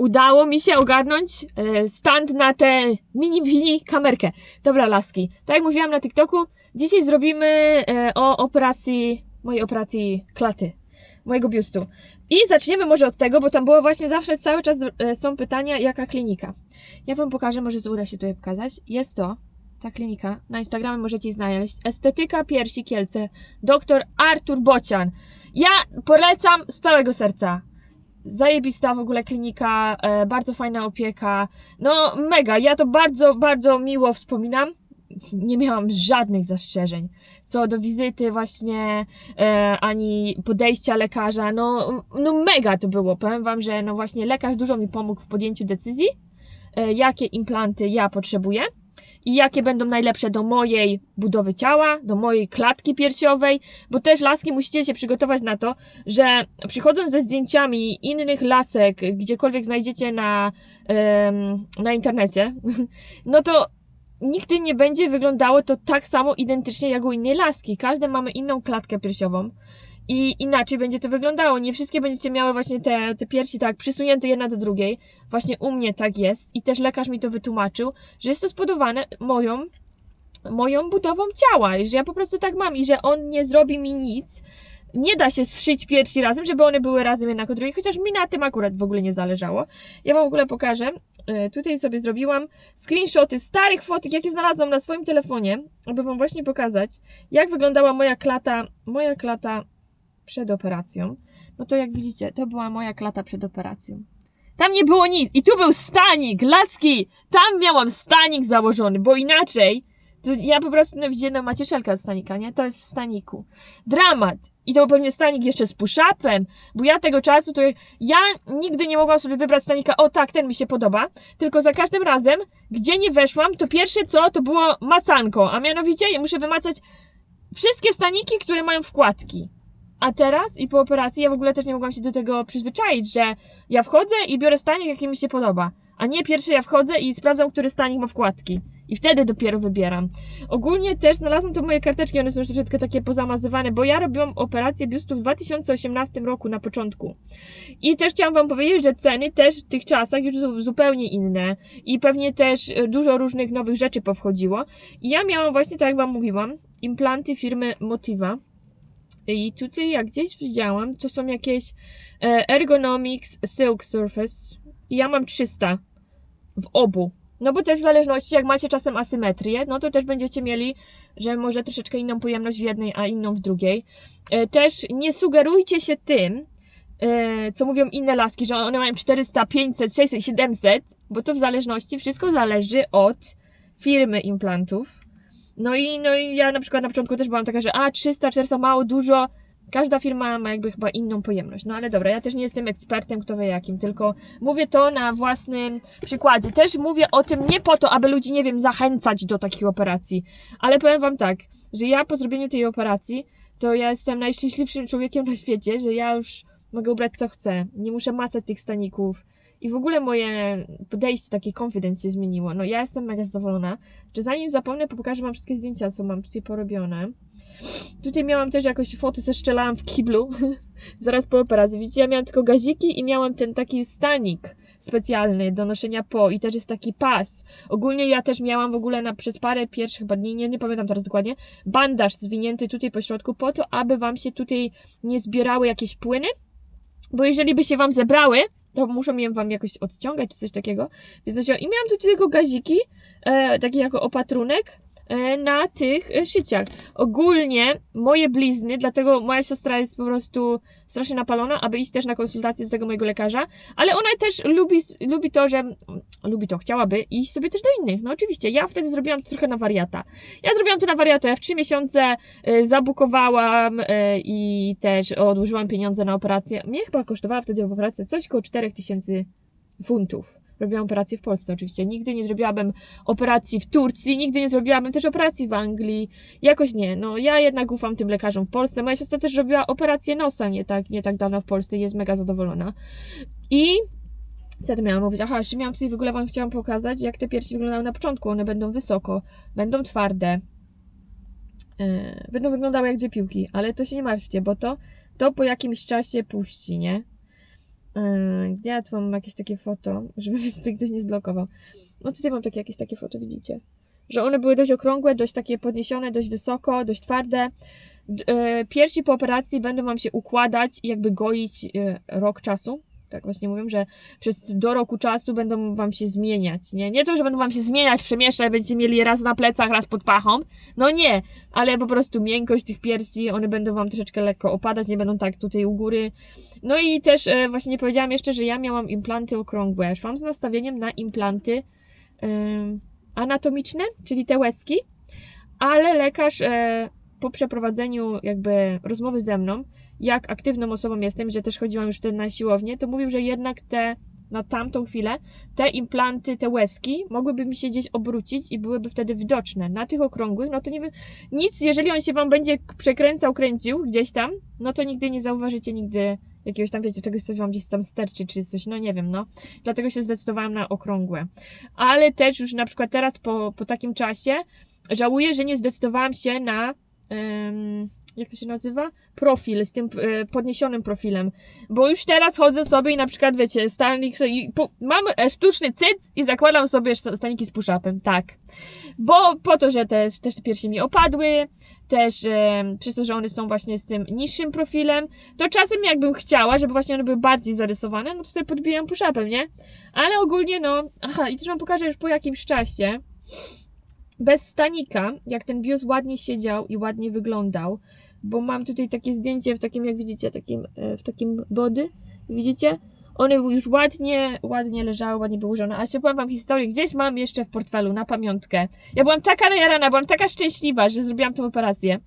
udało mi się ogarnąć e, stand na tę mini, mini kamerkę. Dobra, laski. Tak jak mówiłam na TikToku, dzisiaj zrobimy e, o operacji, mojej operacji klaty, mojego biustu. I zaczniemy może od tego, bo tam było właśnie zawsze cały czas e, są pytania, jaka klinika. Ja Wam pokażę, może uda się tutaj pokazać. Jest to ta klinika. Na Instagramie możecie znaleźć. Estetyka Piersi Kielce. Dr Artur Bocian. Ja polecam z całego serca. Zajebista w ogóle klinika, e, bardzo fajna opieka. No mega, ja to bardzo, bardzo miło wspominam. Nie miałam żadnych zastrzeżeń co do wizyty właśnie, e, ani podejścia lekarza. No, no mega to było. Powiem Wam, że no właśnie lekarz dużo mi pomógł w podjęciu decyzji, e, jakie implanty ja potrzebuję i jakie będą najlepsze do mojej budowy ciała, do mojej klatki piersiowej, bo też laski musicie się przygotować na to, że przychodząc ze zdjęciami innych lasek, gdziekolwiek znajdziecie na, na internecie, no to nigdy nie będzie wyglądało to tak samo identycznie jak u innej laski. Każde mamy inną klatkę piersiową. I inaczej będzie to wyglądało. Nie wszystkie będziecie miały właśnie te, te piersi tak przysunięte jedna do drugiej. Właśnie u mnie tak jest. I też lekarz mi to wytłumaczył, że jest to spowodowane moją, moją budową ciała. I że ja po prostu tak mam. I że on nie zrobi mi nic. Nie da się zszyć piersi razem, żeby one były razem jedna o drugiej, chociaż mi na tym akurat w ogóle nie zależało. Ja Wam w ogóle pokażę. E, Tutaj sobie zrobiłam screenshoty starych fotek, jakie znalazłam na swoim telefonie, aby Wam właśnie pokazać, jak wyglądała moja klata, moja klata przed operacją. No to jak widzicie, to była moja klata przed operacją. Tam nie było nic. I tu był stanik, laski. Tam miałam stanik założony, bo inaczej to ja po prostu no, widziałem, no macie szelkę od stanika, nie? To jest w staniku. Dramat. I to był pewnie stanik jeszcze z push-upem, bo ja tego czasu to ja nigdy nie mogłam sobie wybrać stanika, o tak, ten mi się podoba, tylko za każdym razem, gdzie nie weszłam, to pierwsze co, to było macanko, a mianowicie muszę wymacać wszystkie staniki, które mają wkładki. A teraz i po operacji ja w ogóle też nie mogłam się do tego przyzwyczaić, że ja wchodzę i biorę stanik, jaki mi się podoba. A nie pierwszy ja wchodzę i sprawdzam, który stanik ma wkładki. I wtedy dopiero wybieram. Ogólnie też znalazłam to moje karteczki, one są już troszeczkę takie pozamazywane, bo ja robiłam operację biustu w 2018 roku na początku. I też chciałam Wam powiedzieć, że ceny też w tych czasach już są zupełnie inne. I pewnie też e, dużo różnych nowych rzeczy powchodziło. I ja miałam właśnie, tak jak Wam mówiłam, implanty firmy Motiva. I tutaj jak gdzieś widziałam, to są jakieś e, Ergonomics Silk Surface. Ja mam 300 w obu. No bo też w zależności, jak macie czasem asymetrię, no to też będziecie mieli, że może troszeczkę inną pojemność w jednej, a inną w drugiej. E, Też nie sugerujcie się tym, e, co mówią inne laski, że one mają 400, 500, 600, 700, bo to w zależności, wszystko zależy od firmy implantów. No i, no i ja na przykład na początku też byłam taka, że a 300, 400 mało, dużo. Każda firma ma jakby chyba inną pojemność. No ale dobra, ja też nie jestem ekspertem, kto wie jakim, tylko mówię to na własnym przykładzie. Też mówię o tym nie po to, aby ludzi, nie wiem, zachęcać do takich operacji, ale powiem Wam tak, że ja po zrobieniu tej operacji, to ja jestem najszczęśliwszym człowiekiem na świecie, że ja już mogę ubrać co chcę. Nie muszę macać tych staników. I w ogóle moje podejście, takie confidence się zmieniło. No ja jestem mega zadowolona, że zanim zapomnę, pokażę Wam wszystkie zdjęcia, co mam tutaj porobione. Tutaj miałam też jakoś foty, zeszczelałam w kiblu, zaraz po operacji. Widzicie, ja miałam tylko gaziki i miałam ten taki stanik specjalny do noszenia po i też jest taki pas. Ogólnie ja też miałam w ogóle na, przez parę pierwszych chyba dni, nie, nie pamiętam teraz dokładnie, bandaż zwinięty tutaj po środku po to, aby Wam się tutaj nie zbierały jakieś płyny, bo jeżeli by się Wam zebrały, to muszą je Wam jakoś odciągać czy coś takiego. Więc nosiłam. I miałam tutaj tylko gaziki, e, takie jako opatrunek na tych e, szyciach. Ogólnie moje blizny, dlatego moja siostra jest po prostu strasznie napalona, aby iść też na konsultację do tego mojego lekarza, ale ona też lubi, lubi to, że lubi to, chciałaby iść sobie też do innych. No oczywiście, ja wtedy zrobiłam to trochę na wariata. Ja zrobiłam to na wariatę, w trzy miesiące e, zabukowałam e, i też odłożyłam pieniądze na operację. Mnie chyba kosztowała wtedy operacja coś koło 4000 funtów. Robiłam operację w Polsce oczywiście. Nigdy nie zrobiłabym operacji w Turcji, nigdy nie zrobiłabym też operacji w Anglii. Jakoś nie. No ja jednak ufam tym lekarzom w Polsce. Moja siostra też robiła operację nosa nie tak, nie tak dawno w Polsce i jest mega zadowolona. I co ja tu miałam mówić? Aha, jeszcze miałam tutaj w ogóle Wam chciałam pokazać, jak te piersi wyglądały na początku. One będą wysoko, będą twarde, yy, będą wyglądały jak dwie piłki, ale to się nie martwcie, bo to, to po jakimś czasie puści, nie? Ja tu mam jakieś takie foto, żeby mnie ktoś nie zblokował. No tutaj mam takie jakieś takie foto, widzicie? Że one były dość okrągłe, dość takie podniesione, dość wysoko, dość twarde. Yy, Piersi po operacji będą wam się układać i jakby goić yy, rok czasu. Tak właśnie mówią, że przez do roku czasu będą wam się zmieniać, nie? Nie to, że będą wam się zmieniać, przemieszczać, będziecie mieli raz na plecach, raz pod pachą. No nie, ale po prostu miękkość tych piersi, one będą wam troszeczkę lekko opadać, nie będą tak tutaj u góry. No i też e, właśnie nie powiedziałam jeszcze, że ja miałam implanty okrągłe. Szłam z nastawieniem na implanty em, anatomiczne, czyli te łezki, ale lekarz e, po przeprowadzeniu jakby rozmowy ze mną, jak aktywną osobą jestem, że też chodziłam już wtedy na siłownię, to mówił, że jednak te na tamtą chwilę te implanty, te łezki mogłyby mi się gdzieś obrócić i byłyby wtedy widoczne. Na tych okrągłych, no to nie nic, jeżeli on się wam będzie przekręcał, kręcił gdzieś tam, no to nigdy nie zauważycie nigdy jakiegoś tam, wiecie, czegoś, coś wam gdzieś tam sterczy, czy coś, no nie wiem, no. Dlatego się zdecydowałam na okrągłe. Ale też już na przykład teraz po, po takim czasie żałuję, że nie zdecydowałam się na, em, jak to się nazywa? Profil z tym e, podniesionym profilem. Bo już teraz chodzę sobie i na przykład, wiecie, stanik i pu- mam e, sztuczny cyc i zakładam sobie sta- staniki z push-upem, tak. Bo po to, że te, też te piersi mi opadły, też e, przez to, że one są właśnie z tym niższym profilem, to czasem jakbym chciała, żeby właśnie one były bardziej zarysowane, no to sobie podbijam push-upem, nie? Ale ogólnie no, aha, i też wam pokażę już po jakimś czasie, bez stanika, jak ten bius ładnie siedział i ładnie wyglądał, bo mam tutaj takie zdjęcie w takim, jak widzicie, takim, e, w takim body, widzicie? One już ładnie, ładnie leżały, ładnie były ułożone. A jeszcze powiem wam historię, gdzieś mam jeszcze w portfelu na pamiątkę. Ja byłam taka najarana, byłam taka szczęśliwa, że zrobiłam tę operację,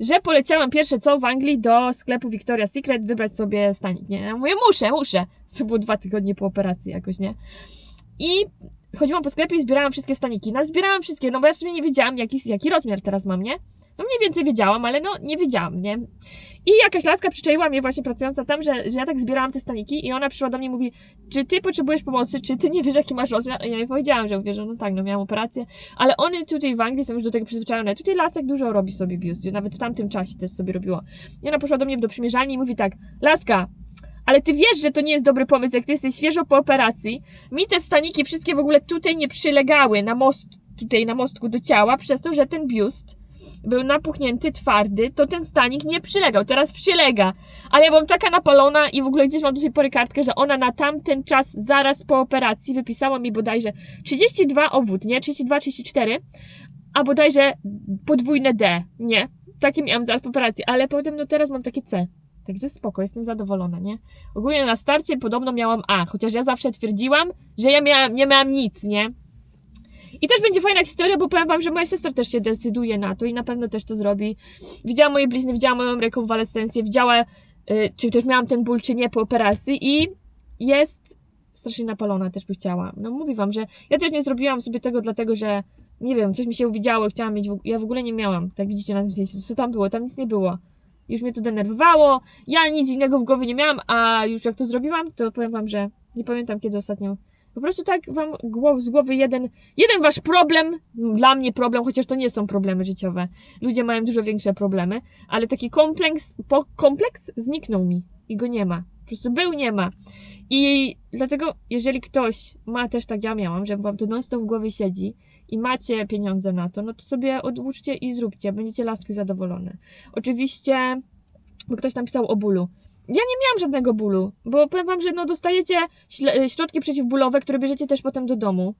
że poleciałam pierwsze co w Anglii do sklepu Victoria's Secret wybrać sobie stanik, nie? Ja mówię, muszę, muszę. To było dwa tygodnie po operacji jakoś, nie? I chodziłam po sklepie i zbierałam wszystkie staniki. No zbierałam wszystkie, no bo ja w sumie nie wiedziałam, jaki, jaki rozmiar teraz mam, nie? No mniej więcej wiedziałam, ale no nie wiedziałam, nie? I jakaś laska przyczaiła mnie właśnie pracująca tam, że, że ja tak zbierałam te staniki i ona przyszła do mnie i mówi, czy ty potrzebujesz pomocy, czy ty nie wiesz jaki masz rozmiar? I ja jej powiedziałam, że mówię, że no tak, no miałam operację, ale one tutaj w Anglii są już do tego przyzwyczajone. Tutaj lasek dużo robi sobie biust, nawet w tamtym czasie też sobie robiło. I ona poszła do mnie do przymierzalni i mówi tak, laska, ale ty wiesz, że to nie jest dobry pomysł, jak ty jesteś świeżo po operacji. Mi te staniki wszystkie w ogóle tutaj nie przylegały na most, tutaj na mostku do ciała, przez to, że ten biust był napuchnięty, twardy, to ten stanik nie przylegał. Teraz przylega. Ale ja byłam taka napalona i w ogóle gdzieś mam do tej pory kartkę, że ona na tamten czas, zaraz po operacji, wypisała mi bodajże 32 obwód, nie? 32, 34, a bodajże podwójne D, nie? Takie miałam zaraz po operacji, ale potem no teraz mam takie C. Także spoko, jestem zadowolona, nie? Ogólnie na starcie podobno miałam A, chociaż ja zawsze twierdziłam, że ja miałam, nie miałam nic, nie? I też będzie fajna historia, bo powiem wam, że moja siostra też się decyduje na to i na pewno też to zrobi. Widziała moje blizny, widziała moją rekonwalescencję, widziała, y, czy też miałam ten ból, czy nie po operacji i jest strasznie napalona, też by chciała. No mówi wam, że ja też nie zrobiłam sobie tego dlatego, że nie wiem, coś mi się uwidziało, chciałam mieć, w- ja w ogóle nie miałam, tak widzicie na tym zdjęciu, co tam było, tam nic nie było. Już mnie to denerwowało, ja nic innego w głowie nie miałam, a już jak to zrobiłam, to powiem wam, że nie pamiętam kiedy ostatnio. Po prostu tak wam z głowy jeden, jeden wasz problem, dla mnie problem, chociaż to nie są problemy życiowe. Ludzie mają dużo większe problemy, ale taki kompleks, po, kompleks zniknął mi i go nie ma. Po prostu był, nie ma. I dlatego, jeżeli ktoś ma też tak ja miałam, że wam to non w głowie siedzi i macie pieniądze na to, no to sobie odłóżcie i zróbcie, będziecie laski zadowolone. Oczywiście, bo ktoś tam pisał o bólu. Ja nie miałam żadnego bólu, bo powiem wam, że no dostajecie śle- środki przeciwbólowe, które bierzecie też potem do domu.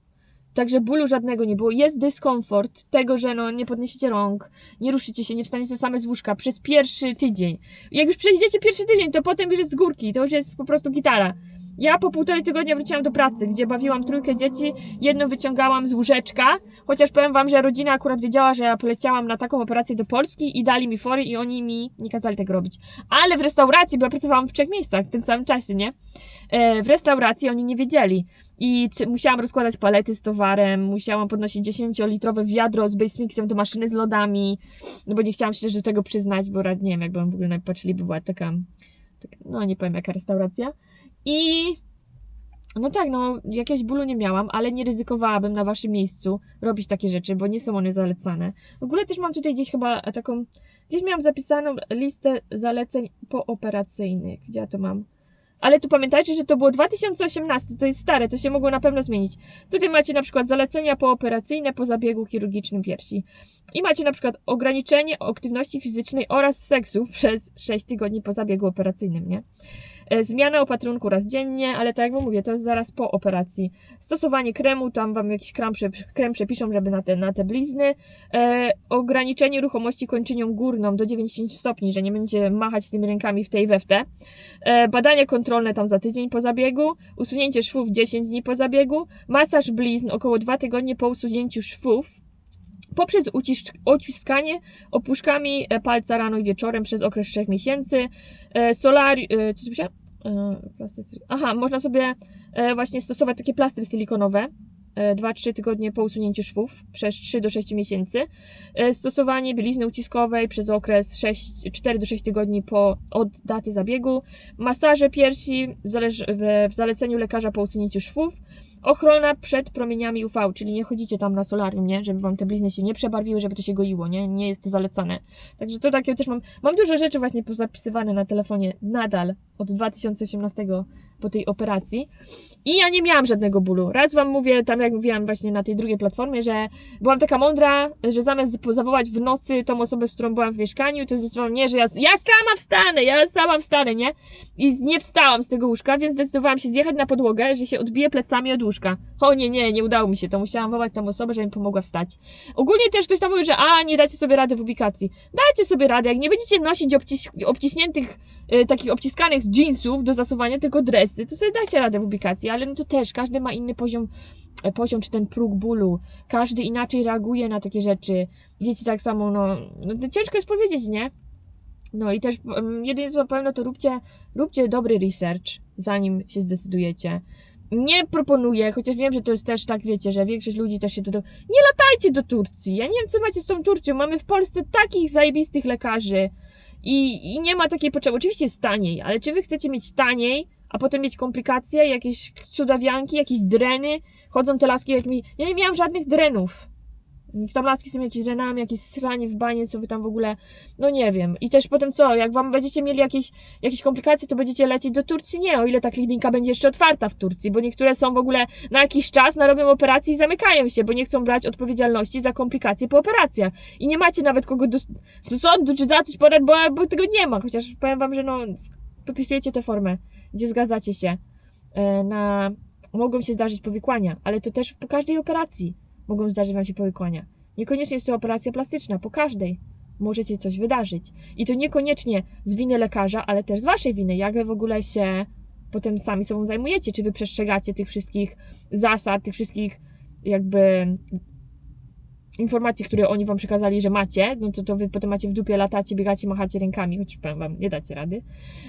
Także bólu żadnego nie było. Jest dyskomfort tego, że no nie podniesiecie rąk, nie ruszycie się, nie wstaniecie same z łóżka przez pierwszy tydzień. Jak już przejdziecie pierwszy tydzień, to potem już jest z górki, to już jest po prostu gitara. Ja po półtorej tygodnia wróciłam do pracy, gdzie bawiłam trójkę dzieci, jedno wyciągałam z łóżeczka, chociaż powiem wam, że rodzina akurat wiedziała, że ja poleciałam na taką operację do Polski i dali mi fory i oni mi nie kazali tego robić. Ale w restauracji, bo ja pracowałam w trzech miejscach w tym samym czasie, nie? E, w restauracji oni nie wiedzieli. I musiałam rozkładać palety z towarem, musiałam podnosić 10-litrowe wiadro z base do maszyny z lodami, no bo nie chciałam się do tego przyznać, bo rad- nie wiem, jakbym w ogóle patrzyli, by była taka, taka, no nie powiem jaka restauracja. I no tak, no jakiegoś bólu nie miałam, ale nie ryzykowałabym na waszym miejscu robić takie rzeczy, bo nie są one zalecane. W ogóle też mam tutaj gdzieś chyba taką, gdzieś miałam zapisaną listę zaleceń pooperacyjnych. Gdzie ja to mam? Ale tu pamiętajcie, że to było 2018, to jest stare, to się mogło na pewno zmienić. Tutaj macie na przykład zalecenia pooperacyjne po zabiegu chirurgicznym piersi. I macie na przykład ograniczenie aktywności fizycznej oraz seksu przez 6 tygodni po zabiegu operacyjnym, nie? E, Zmiana opatrunku raz dziennie, ale tak jak wam mówię, to jest zaraz po operacji. Stosowanie kremu, tam wam jakiś krem, krem przepiszą, żeby na te, na te blizny. E, ograniczenie ruchomości kończynią górną do 90 stopni, że nie będziecie machać tymi rękami w tej we w te. E, kontrolne tam za tydzień po zabiegu. Usunięcie szwów 10 dni po zabiegu. Masaż blizn około 2 tygodnie po usunięciu szwów. Poprzez ucisz- uciskanie opuszkami e, palca rano i wieczorem przez okres 3 miesięcy. E, solari... E, co tu plastycy- Aha, można sobie właśnie stosować takie plastry silikonowe. 2-3 tygodnie po usunięciu szwów przez 3 do 6 miesięcy. Stosowanie bielizny uciskowej przez okres 6, 4 do 6 tygodni po, od daty zabiegu. Masaże piersi w, zależ, w, w zaleceniu lekarza po usunięciu szwów. Ochrona przed promieniami UV, czyli nie chodzicie tam na solarium, nie? Żeby wam te blizny się nie przebarwiły, żeby to się goiło, nie? Nie jest to zalecane. Także to takie też mam. Mam dużo rzeczy właśnie pozapisywane na telefonie nadal od 2018 po tej operacji. I ja nie miałam żadnego bólu. Raz wam mówię, tam jak mówiłam właśnie na tej drugiej platformie, że byłam taka mądra, że zamiast zawołać w nocy tą osobę, z którą byłam w mieszkaniu, to zdecydowałam, nie, że ja, ja sama wstanę, ja sama wstanę, nie? I nie wstałam z tego łóżka, więc zdecydowałam się zjechać na podłogę, że się odbiję plecami od łóżka. O nie, nie, nie udało mi się to. Musiałam wołać tą osobę, żeby mi pomogła wstać. Ogólnie też ktoś tam mówił, że a, nie dacie sobie rady w ubikacji. Dajcie sobie radę, jak nie będziecie nosić obcis obciśniętych, y, takich obciskanych jeansów do zasuwania, tylko dresy, to sobie dajcie radę w ubikacji, ale no to też, każdy ma inny poziom, e, poziom czy ten próg bólu. Każdy inaczej reaguje na takie rzeczy. Dzieci tak samo, no, no ciężko jest powiedzieć, nie? No i też um, jedynie co powiem, no to róbcie, róbcie dobry research, zanim się zdecydujecie. Nie proponuję, chociaż wiem, że to jest też tak, wiecie, że większość ludzi też się do... Nie latajcie do Turcji! Ja nie wiem, co macie z tą Turcją. Mamy w Polsce takich zajebistych lekarzy i, i nie ma takiej potrzeby. Oczywiście jest taniej, ale czy wy chcecie mieć taniej, a potem mieć komplikacje, jakieś cudawianki, jakieś dreny? Chodzą te laski jak mi... Ja nie miałam żadnych drenów. Tam laski z tymi jakieś drenami, jakieś sranie w banie, co wy tam w ogóle... No nie wiem. I też potem co, jak wam będziecie mieli jakieś, jakieś komplikacje, to będziecie lecieć do Turcji? Nie, o ile ta klinika będzie jeszcze otwarta w Turcji, bo niektóre są w ogóle na jakiś czas, narobią operacji i zamykają się, bo nie chcą brać odpowiedzialności za komplikacje po operacjach. I nie macie nawet kogo do, do sądu czy za coś podać, bo, bo tego nie ma. Chociaż powiem wam, że no, dopisujecie tę formę, gdzie zgadzacie się e, na... Mogą się zdarzyć powikłania, ale to też po każdej operacji mogą zdarzyć wam się powikłania. Niekoniecznie jest to operacja plastyczna, po każdej może coś wydarzyć. I to niekoniecznie z winy lekarza, ale też z waszej winy. Jak wy w ogóle się potem sami sobą zajmujecie? Czy wy przestrzegacie tych wszystkich zasad, tych wszystkich jakby informacji, które oni wam przekazali, że macie, no to, to wy potem macie w dupie, latacie, biegacie, machacie rękami, chociaż powiem wam, nie dacie rady.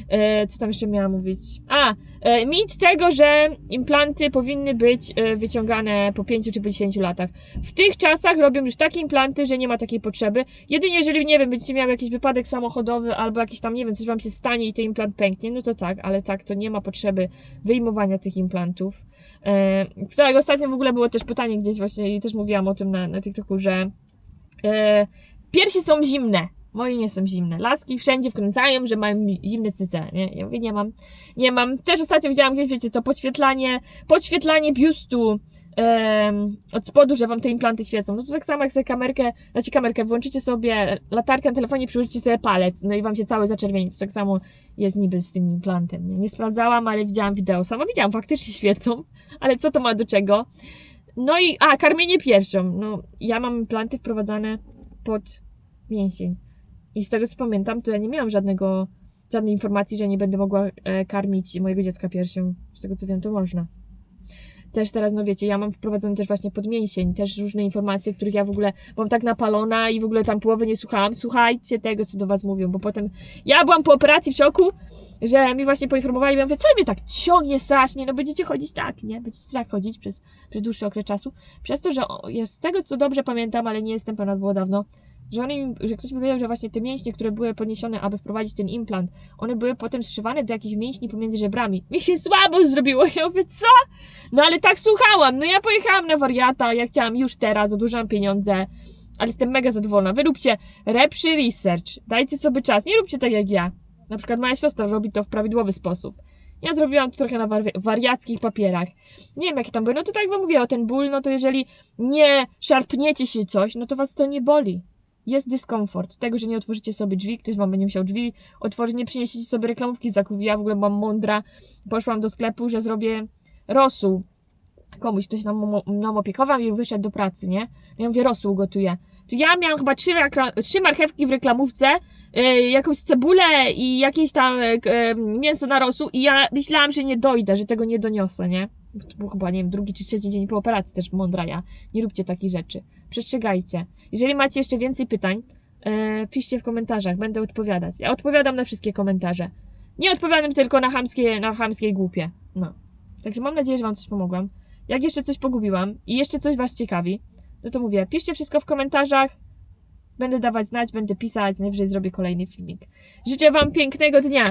E, co tam jeszcze miałam mówić? A, e, mit tego, że implanty powinny być e, wyciągane po 5 czy po 10 latach. W tych czasach robią już takie implanty, że nie ma takiej potrzeby. Jedynie jeżeli, nie wiem, będziecie miały jakiś wypadek samochodowy albo jakiś tam, nie wiem, coś wam się stanie i ten implant pęknie, no to tak, ale tak, to nie ma potrzeby wyjmowania tych implantów. E, tak, ostatnio w ogóle było też pytanie gdzieś właśnie i też mówiłam o tym na, na TikToku, że e, piersi są zimne. Moje nie są zimne. Laski wszędzie wkręcają, że mają zimne cyce, nie? Ja mówię, nie mam. Nie mam. Też ostatnio widziałam gdzieś, wiecie co, podświetlanie, podświetlanie biustu od spodu, że wam te implanty świecą. No to tak samo jak sobie kamerkę, znaczy kamerkę, włączycie sobie latarkę na telefonie, przyłożycie sobie palec, no i wam się cały zaczerwieni. To tak samo jest niby z tym implantem. Nie, nie sprawdzałam, ale widziałam wideo. Sama widziałam, faktycznie świecą, ale co to ma do czego? No i, a, karmienie piersią. No, ja mam implanty wprowadzane pod mięsień. I z tego co pamiętam, to ja nie miałam żadnego, żadnej informacji, że nie będę mogła e, karmić mojego dziecka piersią. Z tego co wiem, to można. Też teraz, no wiecie, ja mam wprowadzony też właśnie pod mięsień, też różne informacje, których ja w ogóle byłam tak napalona i w ogóle tam połowy nie słuchałam. Słuchajcie tego, co do was mówią, bo potem ja byłam po operacji w szoku, że mi właśnie poinformowali, ja mówię, co mnie tak ciągnie strasznie, no będziecie chodzić tak, nie? Będziecie tak chodzić przez, przez dłuższy okres czasu. Przez to, że ja z tego, co dobrze pamiętam, ale nie jestem pewna, było dawno, że, oni, że ktoś powiedział, że właśnie te mięśnie, które były podniesione, aby wprowadzić ten implant, one były potem zszywane do jakichś mięśni pomiędzy żebrami. Mi się słabo zrobiło. Ja mówię, co? No ale tak słuchałam. No ja pojechałam na wariata, ja chciałam już teraz, odłożyłam pieniądze, ale jestem mega zadowolona. Wy róbcie lepszy research, dajcie sobie czas, nie róbcie tak jak ja. Na przykład moja siostra robi to w prawidłowy sposób. Ja zrobiłam to trochę na war- wariackich papierach. Nie wiem, jakie tam były. No to tak wam mówię, o ten ból, no to jeżeli nie szarpniecie się coś, no to was to nie boli. Jest dyskomfort tego, że nie otworzycie sobie drzwi, ktoś wam będzie musiał drzwi otworzyć, nie przyniesiecie sobie reklamówki z zakupów. Ja w ogóle mam mądra, poszłam do sklepu, że zrobię rosół. Komuś ktoś nam, nam opiekował i wyszedł do pracy, nie? Ja mówię, rosół gotuję. To ja miałam chyba trzy, trzy marchewki w reklamówce, jakąś cebulę i jakieś tam yy, mięso na rosół i ja myślałam, że nie dojdę, że tego nie doniosę, nie? To był chyba, nie wiem, drugi czy trzeci dzień po operacji też mądra ja. Nie róbcie takich rzeczy. Przestrzegajcie. Jeżeli macie jeszcze więcej pytań, piszcie w komentarzach, będę odpowiadać. Ja odpowiadam na wszystkie komentarze. Nie odpowiadam tylko na chamskie, na chamskie głupie. No. Także mam nadzieję, że Wam coś pomogłam. Jak jeszcze coś pogubiłam i jeszcze coś Was ciekawi, no to mówię, piszcie wszystko w komentarzach. Będę dawać znać, będę pisać, najwyżej zrobię kolejny filmik. Życzę Wam pięknego dnia.